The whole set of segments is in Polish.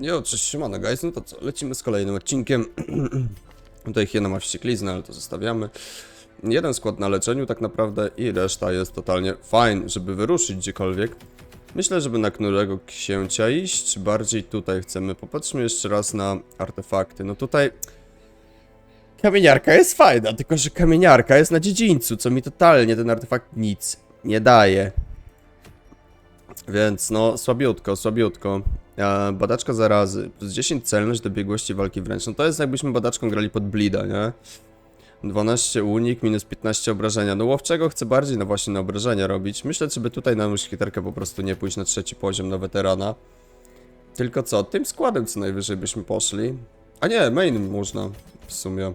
Jo, cześć, siemano guys, no to co, lecimy z kolejnym odcinkiem. Tutaj Hiena ma wściekliznę, ale to zostawiamy. Jeden skład na leczeniu tak naprawdę i reszta jest totalnie fajn, żeby wyruszyć gdziekolwiek. Myślę, żeby na Knurego Księcia iść, bardziej tutaj chcemy. Popatrzmy jeszcze raz na artefakty. No tutaj... Kamieniarka jest fajna, tylko że kamieniarka jest na dziedzińcu, co mi totalnie ten artefakt nic nie daje. Więc no, słabiutko, słabiutko. Badaczka zarazy. Plus 10 celność do biegłości walki wręcz. No to jest jakbyśmy badaczką grali pod blida, nie? 12 unik, minus 15 obrażenia. No łowczego chcę bardziej no właśnie na obrażenia robić. Myślę, żeby tutaj na muszkieterkę po prostu nie pójść na trzeci poziom, na weterana. Tylko co, tym składem co najwyżej byśmy poszli. A nie, main można w sumie.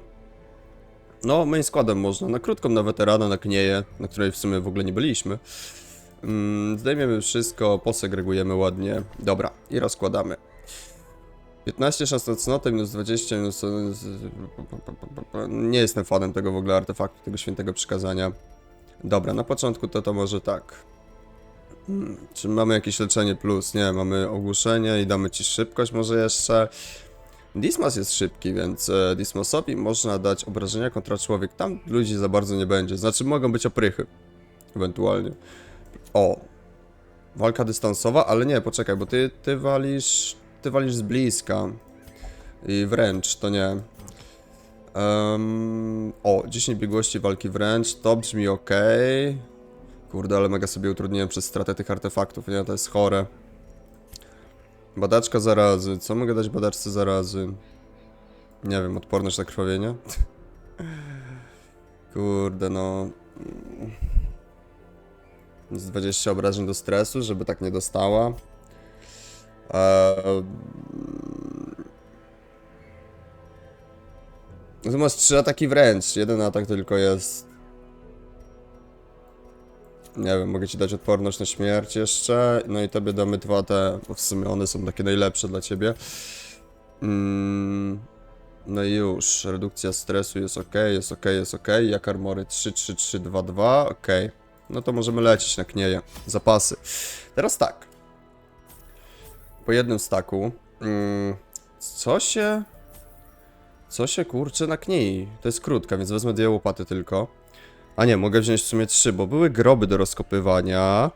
No, main składem można. Na krótką na weterana, na knieję, na której w sumie w ogóle nie byliśmy. Mm, zdejmiemy wszystko, posegregujemy ładnie. Dobra, i rozkładamy. 15 szans na cnotę, minus 20, minus... Nie jestem fanem tego w ogóle artefaktu, tego świętego przykazania. Dobra, na początku to to może tak. Hmm, czy mamy jakieś leczenie plus? Nie, mamy ogłuszenie i damy ci szybkość może jeszcze. Dismas jest szybki, więc e, Dismasowi można dać obrażenia kontra człowiek. Tam ludzi za bardzo nie będzie. Znaczy mogą być oprychy. Ewentualnie. O. Walka dystansowa, ale nie, poczekaj, bo ty, ty walisz. Ty walisz z bliska. I wręcz, to nie. Em, o, 10 biegłości walki wręcz, to brzmi ok. Kurde, ale mega sobie utrudniłem przez stratę tych artefaktów, nie? To jest chore. Badaczka zarazy. Co mogę dać badaczce zarazy? Nie wiem, odporność na krwawienie? Kurde, no. Z 20 obrażeń do stresu, żeby tak nie dostała. Eee... Masz trzy ataki wręcz, jeden atak tylko jest. Nie wiem, mogę ci dać odporność na śmierć jeszcze. No i tobie damy dwa te, bo w sumie one są takie najlepsze dla ciebie. Mm, no i już, redukcja stresu jest ok, jest ok, jest ok. Jak armory 3, 3, 3, 2, 2, ok. No to możemy lecieć na knieje. Zapasy. Teraz tak. Po jednym staku. Mm, co się... Co się kurczy na kniei? To jest krótka, więc wezmę dwie łopaty tylko. A nie, mogę wziąć w sumie trzy, bo były groby do rozkopywania.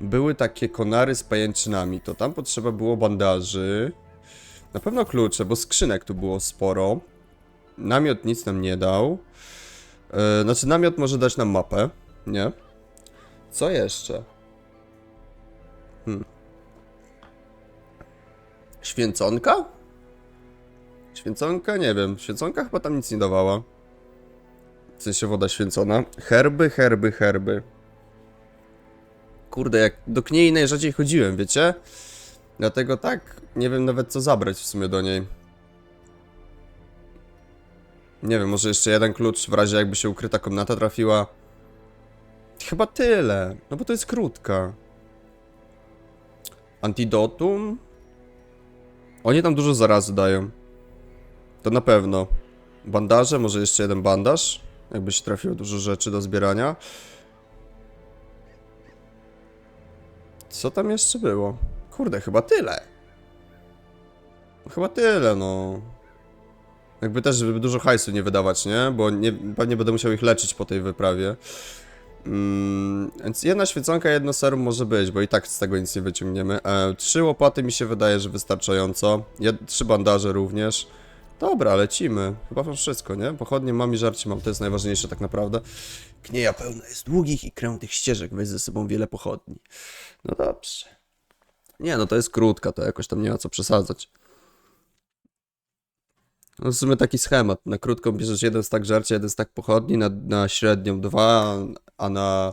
Były takie konary z pajęczynami, to tam potrzeba było bandaży. Na pewno klucze, bo skrzynek tu było sporo. Namiot nic nam nie dał. Yy, znaczy, namiot może dać nam mapę, nie? Co jeszcze? Hmm. Święconka? Święconka? Nie wiem. Święconka chyba tam nic nie dawała. W sensie woda święcona. Herby, herby, herby. Kurde, jak do kniei najrzadziej chodziłem, wiecie? Dlatego tak, nie wiem nawet co zabrać w sumie do niej. Nie wiem, może jeszcze jeden klucz w razie jakby się ukryta komnata trafiła. Chyba tyle, no bo to jest krótka. Antidotum? Oni tam dużo zarazy dają. To na pewno. Bandaże, może jeszcze jeden bandaż. Jakby się trafiło dużo rzeczy do zbierania. Co tam jeszcze było? Kurde, chyba tyle. Chyba tyle, no. Jakby też, żeby dużo hajsu nie wydawać, nie? Bo nie, pewnie będę musiał ich leczyć po tej wyprawie. Mm, więc jedna świeconka, jedno serum może być, bo i tak z tego nic nie wyciągniemy. E, trzy łopaty mi się wydaje, że wystarczająco. Jed trzy bandaże również. Dobra, lecimy. Chyba to wszystko, nie? Pochodnie mam i żarcie mam, to jest najważniejsze tak naprawdę. Knieja pełna jest długich i krętych ścieżek, weź ze sobą wiele pochodni. No dobrze. Nie, no to jest krótka, to jakoś tam nie ma co przesadzać. No w sumie taki schemat. Na krótką bierzesz jeden stak żarcia, jeden stak pochodni, na, na średnią dwa, a na...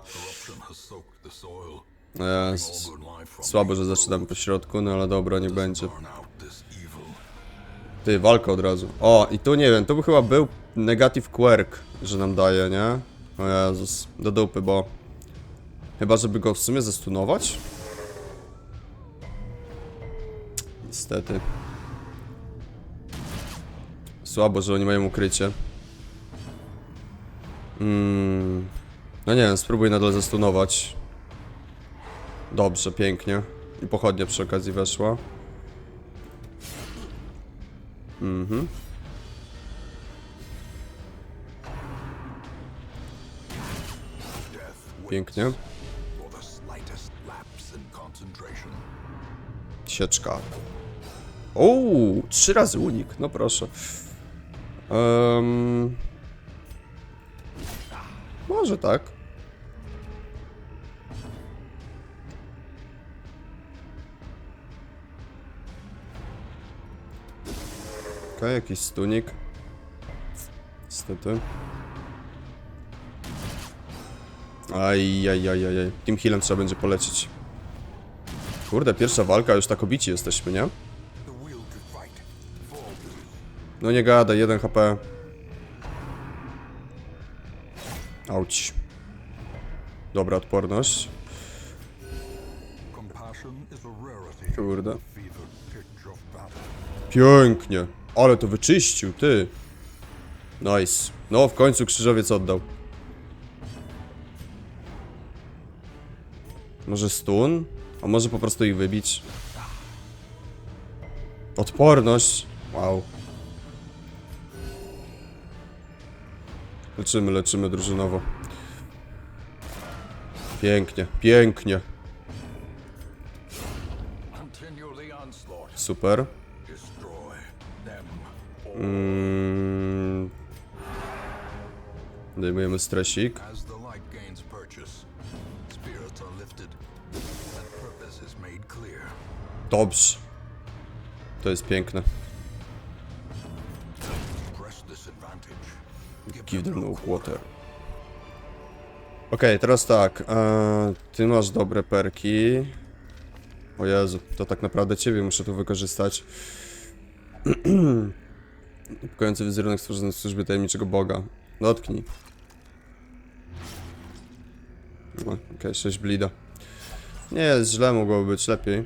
E, słabo, że zaczynamy po środku, no ale dobra, nie będzie. Ty, walka od razu. O, i tu nie wiem, tu by chyba był negative quirk, że nam daje, nie? O Jezus, do dupy, bo... Chyba, żeby go w sumie zestunować? Niestety. Słabo, że oni mają ukrycie. Mm. No nie wiem, spróbuj nadal zestunować. Dobrze, pięknie. I pochodnia przy okazji weszła. Mhm. Pięknie. Sieczka. Ouu, trzy razy unik, no proszę. Um, może tak. Okej, jakiś stunik. Niestety. Aj, aj, aj, aj, aj. Team Healem trzeba będzie polecić. Kurde, pierwsza walka, już tak obici jesteśmy, nie? No nie gada, 1 HP. Auć. Dobra, odporność. Kurde. Pięknie. Ale to wyczyścił, ty. Nice. No, w końcu krzyżowiec oddał. Może stun? A może po prostu ich wybić? Odporność. Wow. Leczymy, leczymy drużynowo. Pięknie, pięknie. Super. Mm. Dajmujemy stresik. Dobrze. To jest piękne. Give them no water. Okej, teraz tak. E, ty masz dobre perki. O Jezu, to tak naprawdę ciebie muszę tu wykorzystać. Kojący wizerunek stworzony w służbie tajemniczego Boga. Dotknij. No, Okej, 6 blida. Nie jest źle, mogłoby być lepiej.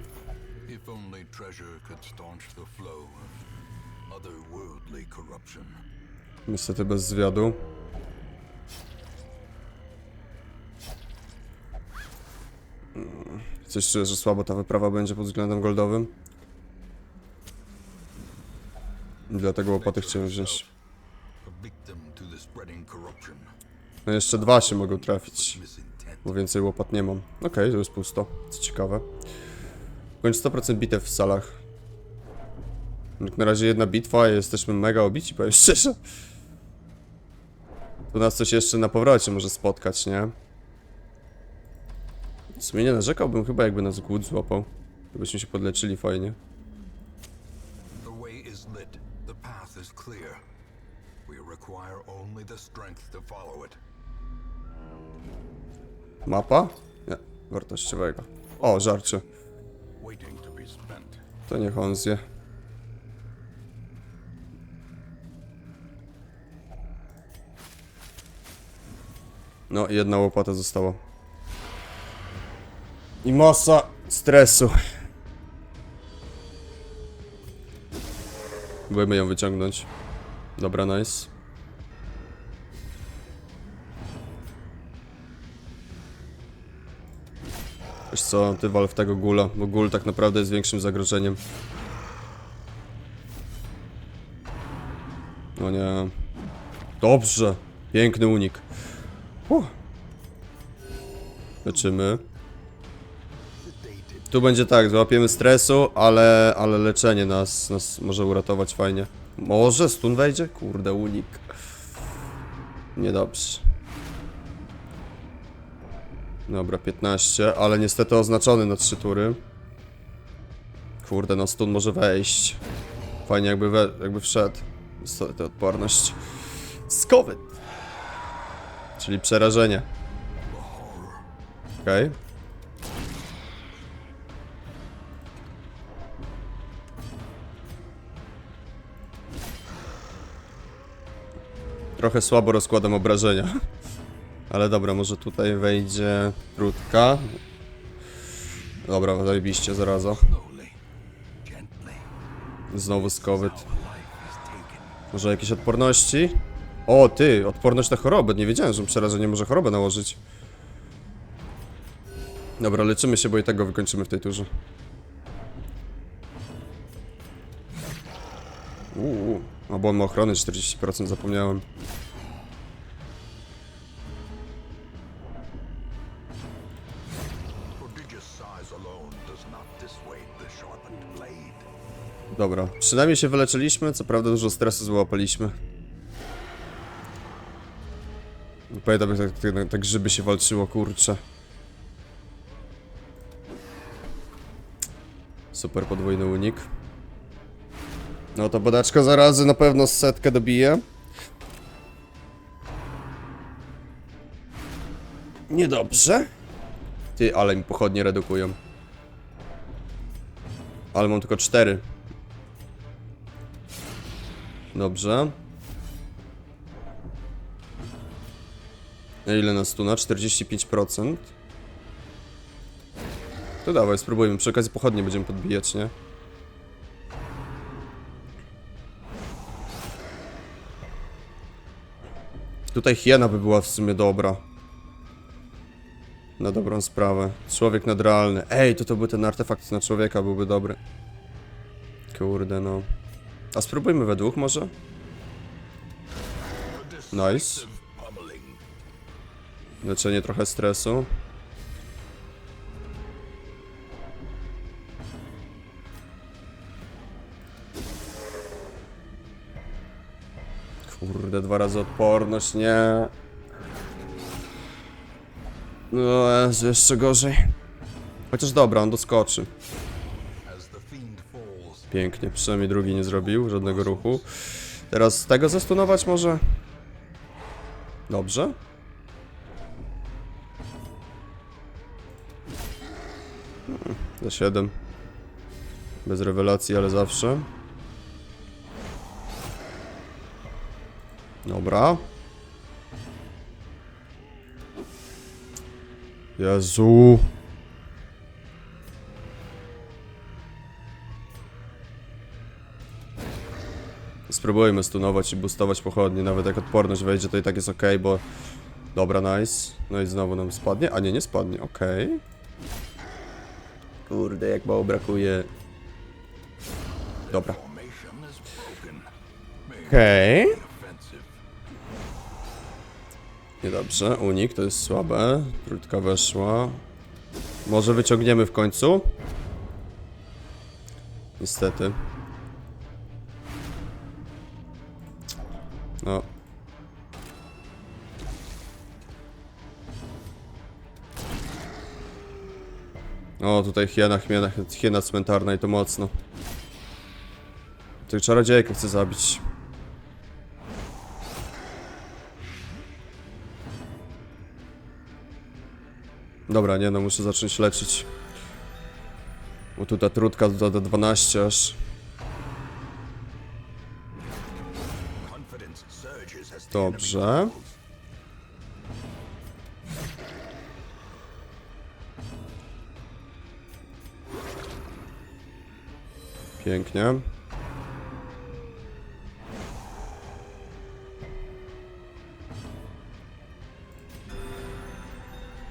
If only treasure could staunch the flow of otherworldly corruption. Niestety bez zwiadu. Coś czuję, że słabo ta wyprawa będzie pod względem goldowym. I Dlatego łopaty chciałem wziąć. No jeszcze dwa się mogą trafić, bo więcej łopat nie mam. Okej, to jest pusto, co ciekawe. Bądź 100% bitew w salach. Jak na razie jedna bitwa jesteśmy mega obici, powiem szczerze. Tu nas coś jeszcze na powrocie może spotkać, nie? W sumie nie narzekałbym chyba jakby nas głód złapał. Gdybyśmy się podleczyli fajnie. Mapa? Nie, wartościowego. O, żarcie. To niech on zje. No, jedna łopata została. I masa stresu. Próbujemy ją wyciągnąć. Dobra, nice. Wiesz co, ty wal w tego gula, bo gul tak naprawdę jest większym zagrożeniem. No nie. Dobrze. Piękny unik. Uh. Leczymy. Tu będzie tak, złapiemy stresu, ale, ale leczenie nas, nas może uratować fajnie. Może stun wejdzie? Kurde, unik. Niedobrze. Dobra, 15, ale niestety oznaczony na 3 tury. Kurde, no stun może wejść. Fajnie jakby, we, jakby wszedł. Niestety odporność. Skowyt. Czyli przerażenie. Okay. Trochę słabo rozkładam obrażenia. Ale dobra, może tutaj wejdzie trudka. Dobra, zajebiście, zaraza. Znowu skowyt. Może jakieś odporności? O, ty, odporność na chorobę. Nie wiedziałem, że przerażenie może chorobę nałożyć. Dobra, leczymy się, bo i tego wykończymy w tej turze. Uuu, a bo on ma ochrony 40%, zapomniałem. Dobra, przynajmniej się wyleczyliśmy, co prawda dużo stresu złapaliśmy. Pamiętam jak tak, tak, grzyby się walczyło, kurczę. Super podwójny unik. No to bodaczko zarazy na pewno setkę dobije. Niedobrze. Ty, ale mi pochodnie redukują. Ale mam tylko cztery. Dobrze. A ile nas tu na? 45%. To dawaj, spróbujmy. Przy okazji pochodnie będziemy podbijać, nie? Tutaj hiena by była w sumie dobra. Na dobrą sprawę. Człowiek nadrealny. Ej, to to był ten artefakt na człowieka, byłby dobry. Kurde, no. A spróbujmy we dwóch może? Nice. Leczenie trochę stresu. Kurde, dwa razy odporność, nie. No, jeszcze gorzej. Chociaż dobra, on doskoczy. Pięknie, przynajmniej drugi nie zrobił żadnego ruchu. Teraz tego zastunować może? Dobrze. Za 7. Bez rewelacji, ale zawsze. Dobra. Jezu. Spróbujmy stunować i boostować pochodnie, nawet jak odporność wejdzie, to i tak jest ok, bo... Dobra, nice. No i znowu nam spadnie, a nie, nie spadnie, ok. Kurde, jak mało brakuje. Dobra. Okej. Offensive. Niedobrze, unik, to jest słabe. Trójka weszła. Może wyciągniemy w końcu? Niestety. O, tutaj hiena, hiena, hiena cmentarna i to mocno. Tych czarodziejkę chcę zabić. Dobra, nie no, muszę zacząć leczyć. Bo tu ta trutka do 12 aż. Dobrze. Pięknie.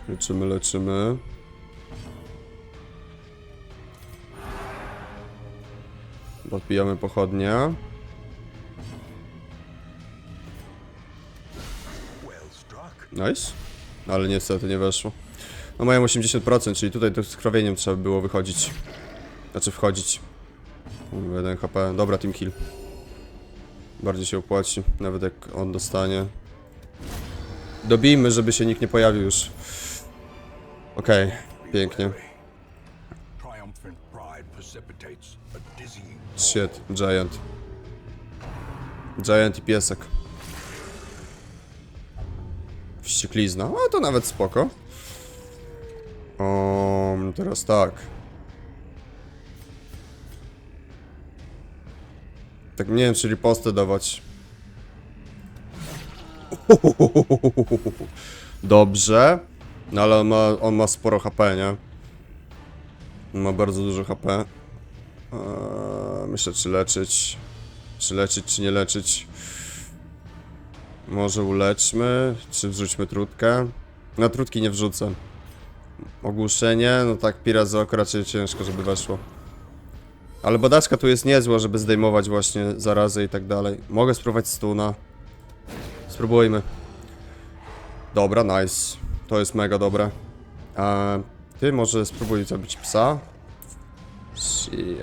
Leczymy, leczymy. Podbijamy pochodnie. Nice. Ale niestety nie weszło. No mają 80%, czyli tutaj to z krowieniem trzeba by było wychodzić. Znaczy wchodzić. Kurwa, 1 HP. Dobra, team kill. Bardziej się opłaci, nawet jak on dostanie. Dobijmy, żeby się nikt nie pojawił już. Okej, pięknie. A dizzying Shit, Giant. Giant i piesek. Wścieklizna. A to nawet spoko. O, teraz tak. Tak nie wiem, czy ripostę dawać. Dobrze. No ale on ma, on ma sporo HP, nie? On ma bardzo dużo HP. Eee, myślę, czy leczyć. Czy leczyć, czy nie leczyć. Może uleczmy, czy wrzućmy trutkę. Na trutki nie wrzucę. Ogłuszenie, no tak, pirazo akurat raczej ciężko, żeby weszło. Ale badaczka tu jest niezła, żeby zdejmować właśnie zarazy i tak dalej. Mogę spróbować stuna. Spróbujmy. Dobra, nice. To jest mega dobre. A ty może spróbuj zabić psa. Shit.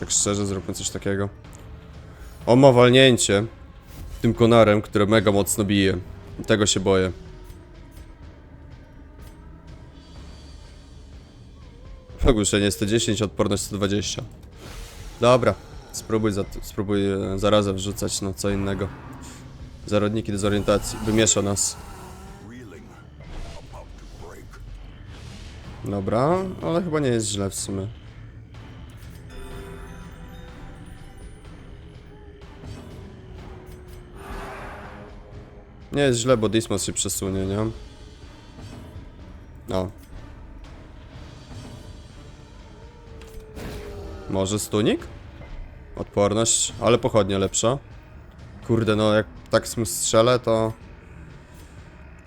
Tak szczerze zróbmy coś takiego. On ma walnięcie tym konarem, które mega mocno bije. Tego się boję. Ogłuszenie 110, odporność 120. Dobra, spróbuj, za, spróbuj e, zarazem wrzucać na co innego. Zarodniki dezorientacji, wymiesza nas. Dobra, ale chyba nie jest źle w sumie. Nie jest źle, bo Dismos się przesunie, nie? O. Może stunik? Odporność, ale pochodnia lepsza. Kurde, no jak tak mu strzelę, to...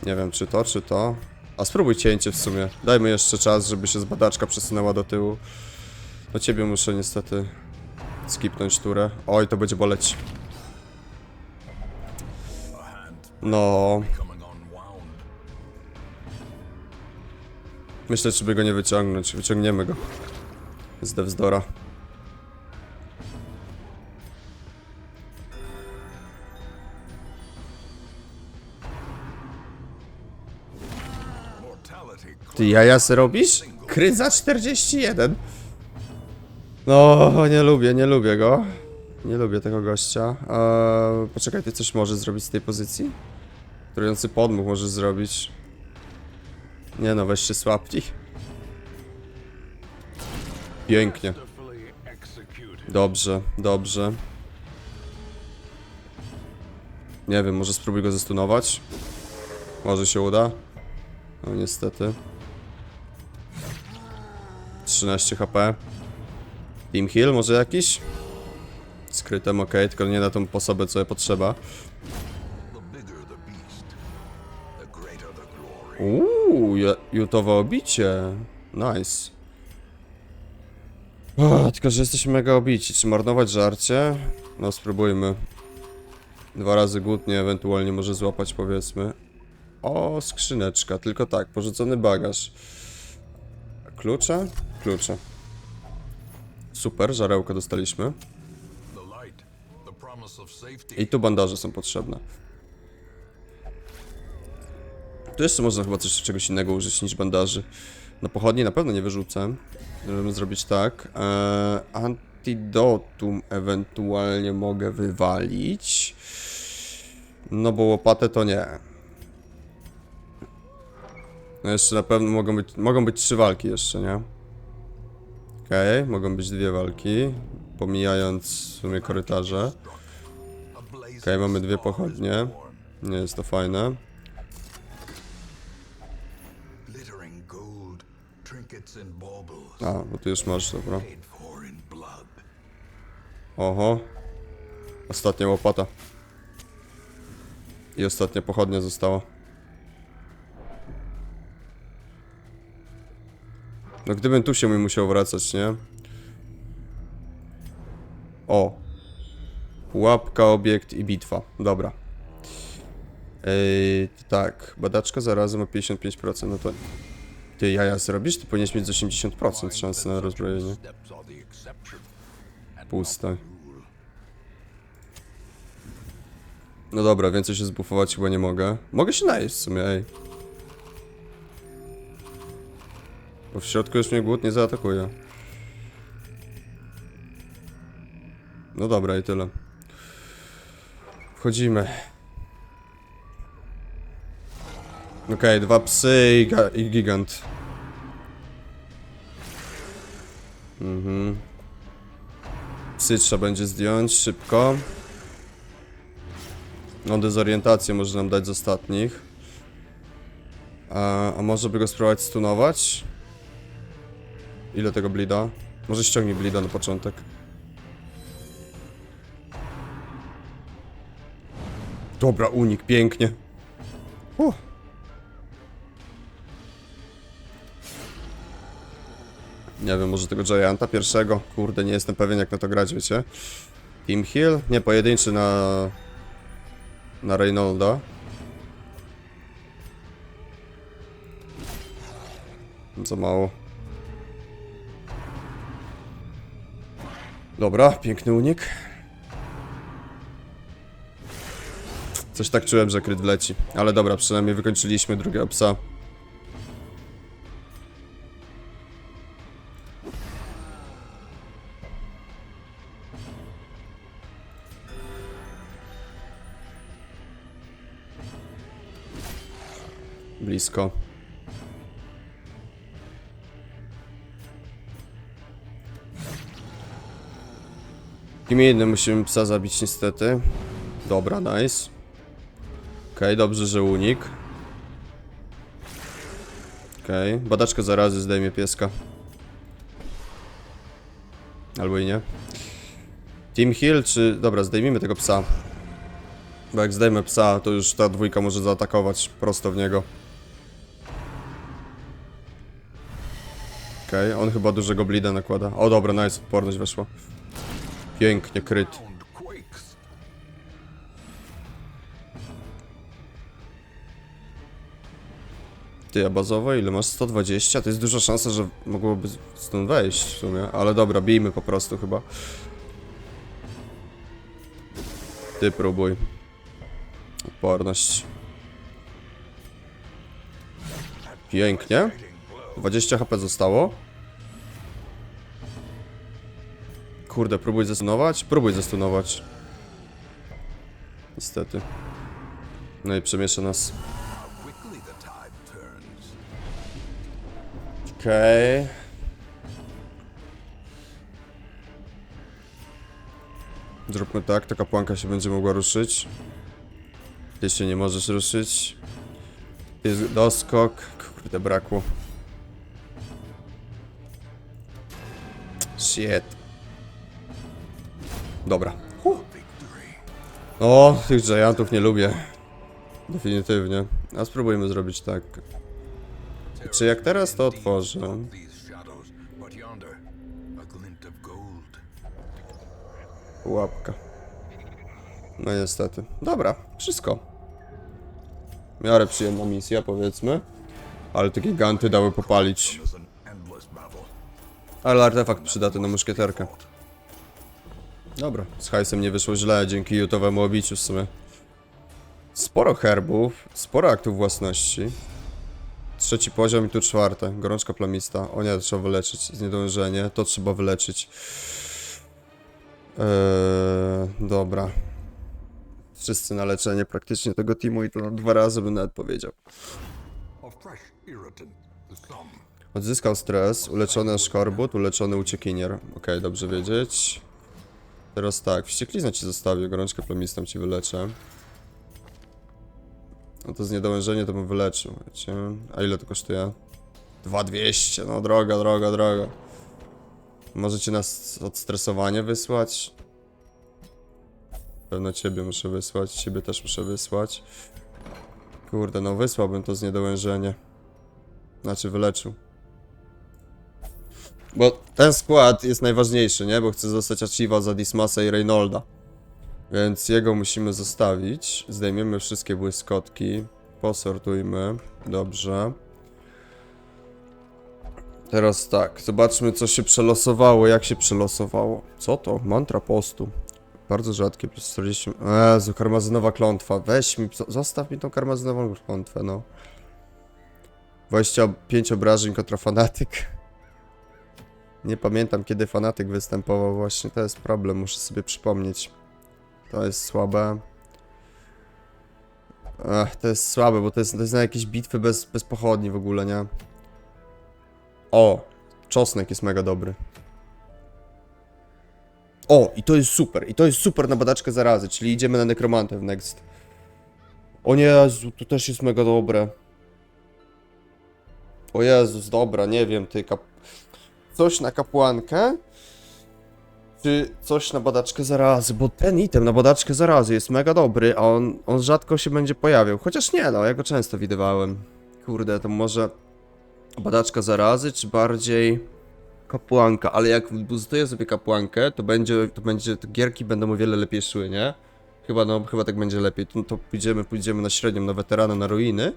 Nie wiem, czy to, czy to. A spróbuj cięcie w sumie. Dajmy jeszcze czas, żeby się z badaczka przesunęła do tyłu. Do ciebie muszę niestety skipnąć turę. Oj, to będzie boleć. No, myślę, czy by go nie wyciągnąć. Wyciągniemy go. Z Devzdora. Ty jaja se robisz? Kryt za 41. No, nie lubię, nie lubię go. Nie lubię tego gościa. Eee, poczekaj, ty coś możesz zrobić z tej pozycji? Trujący podmuch możesz zrobić. Nie no, weź się słapnij. Pięknie. Dobrze, dobrze. Nie wiem, może spróbuj go zestunować. Może się uda. No niestety. 13 HP. Team heal może jakiś? Skrytem ok, tylko nie na tą posobę co potrzeba. The glory. Uuu, ju- jutowe obicie. Nice. O, tylko, że jesteśmy mega obici. Czy marnować żarcie? No, spróbujmy. Dwa razy głódnie, ewentualnie może złapać, powiedzmy. O, skrzyneczka, tylko tak, porzucony bagaż. Klucze? Klucze. Super, żarełko dostaliśmy. I tu bandaże są potrzebne. Tu jeszcze można chyba coś czegoś innego użyć niż bandaży. Na pochodni na pewno nie wyrzucę. Możemy zrobić tak. Eee, antidotum ewentualnie mogę wywalić. No bo łopatę to nie. No jeszcze na pewno mogą być, mogą być trzy walki jeszcze, nie? Okej, mogą być dwie walki. Pomijając w sumie korytarze. Okej, mamy dwie pochodnie. Nie jest to fajne. A, bo ty już masz, dobra. Oho. Ostatnia łopata. I ostatnia pochodnia została. No gdybym tu się mi musiał wracać, nie? O. Pułapka, obiekt i bitwa. Dobra. Yy, tak. Badaczka zarazem ma 55%, no to... Ty jaja zrobisz? Ty powinieneś mieć z 80% szansy na rozbrojenie. Puste. No dobra, więcej się zbufować chyba nie mogę. Mogę się najeść w sumie, ej. Bo w środku już mnie głód nie zaatakuje. No dobra, i tyle. Wchodzimy. Okej, dwa psy i, i gigant. Mhm. Psy trzeba będzie zdjąć szybko. No, dezorientację może nam dać z ostatnich. A, a może by go spróbować stunować? Ile tego blida? Może ściągnij blida na początek. Dobra, unik, pięknie. Huh. Nie wiem, może tego Gianta pierwszego? Kurde, nie jestem pewien jak na to grać, wiecie? Team Heal? Nie, pojedynczy na... Na Reynolda. Za mało. Dobra, piękny unik. Coś tak czułem, że kryt wleci. Ale dobra, przynajmniej wykończyliśmy drugiego psa. Blisko. Kim innym musimy psa zabić niestety. Dobra, nice. Okej, dobrze, że unik. Okej, badaczka zarazy zdejmie pieska. Albo i nie. Team Hill, czy... Dobra, zdejmijmy tego psa. Bo jak zdejmę psa, to już ta dwójka może zaatakować prosto w niego. Okej, on chyba dużego blida nakłada. O dobra, nice, odporność weszła. Pięknie, kryt. Ty, a bazowo ile masz? 120? To jest duża szansa, że mogłoby stąd wejść w sumie. Ale dobra, bijmy po prostu chyba. Ty próbuj. Odporność. Pięknie. 20 HP zostało. Kurde, próbuj zestunować? Próbuj zestunować. Niestety. No i przemiesza nas. Okej. Zróbmy tak, ta kapłanka się będzie mogła ruszyć. Ty się nie możesz ruszyć. Jest doskok. Kurde, brakło. Shit. Dobra. Victory. O, tych giantów nie lubię. Definitywnie. A spróbujmy zrobić tak. Czy jak teraz to otworzę? Łapka. No niestety. Dobra, wszystko. W miarę przyjemna misja, powiedzmy. Ale te giganty dały popalić. Ale artefakt przydatny na muszkieterkę. Dobra, z hajsem nie wyszło źle, dzięki jutowemu obiciu w sumie. Sporo herbów, sporo aktów własności. Trzeci poziom i tu czwarte. Gorączka plamista. O nie, to trzeba wyleczyć. Zniedążenie, to trzeba wyleczyć. Eee, dobra. Wszyscy na leczenie praktycznie tego teamu i to na dwa razy bym nawet powiedział. Odzyskał stres, uleczony szkorbut, uleczony uciekinier. Okej, dobrze wiedzieć. Teraz tak, wścieklizna ci zostawię, gorączkę plamistą ci wyleczę. No to zniedolężenie to bym wyleczył, wiecie. A ile to kosztuje? 2200, no droga, droga, droga. Możecie nas odstresowanie wysłać? Pewno ciebie muszę wysłać, ciebie też muszę wysłać. Kurde, no wysłałbym to zniedolężenie. Znaczy wyleczył. Bo ten skład jest najważniejszy, nie? Bo chcę zostać Achieva za Dismasa i Reynolda. Więc jego musimy zostawić. Zdejmiemy wszystkie błyskotki. Posortujmy. Dobrze. Teraz tak, zobaczmy co się przelosowało, jak się przelosowało. Co to? Mantra postu. Bardzo rzadkie, plus 40... Jezu, karmazynowa klątwa. Weź mi, zo- zostaw mi tą karmazynową klątwę, no. 25 obrażeń kontra fanatyk. Nie pamiętam kiedy fanatyk występował właśnie, to jest problem, muszę sobie przypomnieć. To jest słabe. Ech, to jest słabe, bo to jest, to jest na jakieś bitwy bez, bez pochodni w ogóle, nie? O! Czosnek jest mega dobry. O! I to jest super, i to jest super na badaczkę zarazy, czyli idziemy na nekromantę w next. O Jezu, to też jest mega dobre. O Jezus, dobra, nie wiem, ty kap... Coś na kapłankę? Czy coś na badaczkę zarazy? Bo ten item na badaczkę zarazy jest mega dobry, a on, on rzadko się będzie pojawiał. Chociaż nie, no, ja go często widywałem. Kurde, to może badaczka zarazy, czy bardziej Kapłanka, ale jak bustuję sobie kapłankę, to będzie, to będzie, te gierki będą o wiele lepiej szły, nie? Chyba, no, chyba tak będzie lepiej. To, to pójdziemy, pójdziemy na średnią, na weterana, na ruiny.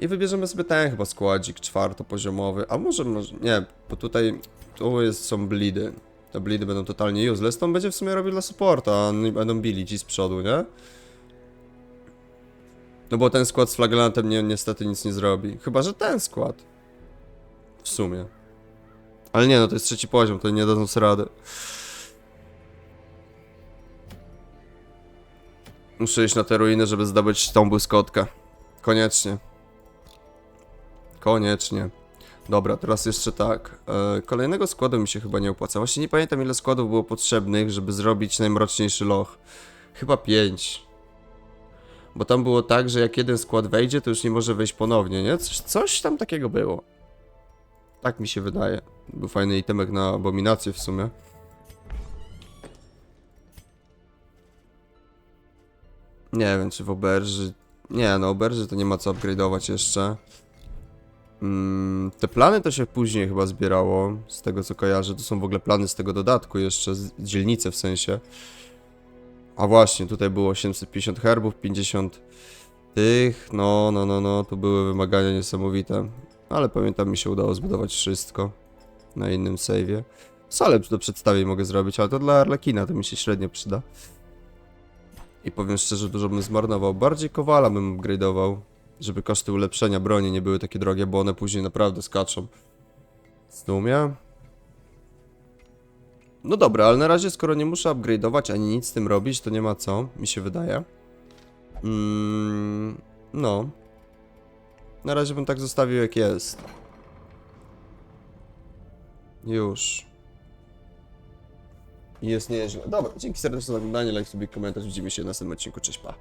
I wybierzemy sobie ten chyba składzik czwartopoziomowy, a może, może, nie, bo tutaj, tu jest, są blidy. Te blidy będą totalnie useless, to on będzie w sumie robił dla supporta, a oni będą bili ci z przodu, nie? No bo ten skład z flagelantem nie, niestety nic nie zrobi. Chyba, że ten skład. W sumie. Ale nie, no to jest trzeci poziom, to nie dadzą sobie rady. Muszę iść na te ruiny, żeby zdobyć tą błyskotkę. Koniecznie. Koniecznie. Dobra, teraz jeszcze tak. E, kolejnego składu mi się chyba nie opłaca. Właśnie nie pamiętam ile składów było potrzebnych, żeby zrobić najmroczniejszy loch. Chyba 5. Bo tam było tak, że jak jeden skład wejdzie, to już nie może wejść ponownie, nie? Coś, coś tam takiego było. Tak mi się wydaje. Był fajny itemek na abominację w sumie. Nie wiem, czy w oberży... Nie, no oberży to nie ma co upgrade'ować jeszcze. Mm, te plany to się później chyba zbierało, z tego co kojarzę. To są w ogóle plany z tego dodatku jeszcze, dzielnice w sensie. A właśnie, tutaj było 850 herbów, 50 tych, no, no, no, no, tu były wymagania niesamowite. Ale pamiętam, mi się udało zbudować wszystko na innym save'ie. Salę do przedstawień mogę zrobić, ale to dla Arlekina to mi się średnio przyda. I powiem szczerze, dużo bym zmarnował. Bardziej Kowala bym upgrade'ował, żeby koszty ulepszenia broni nie były takie drogie, bo one później naprawdę skaczą. Stumia? No dobra, ale na razie skoro nie muszę upgrade'ować ani nic z tym robić, to nie ma co, mi się wydaje. Mm, no. Na razie bym tak zostawił jak jest. Już. Jest nieźle. Dobra, dzięki serdecznie za oglądanie, like, subik, komentarz. Widzimy się w następnym odcinku. Cześć, pa.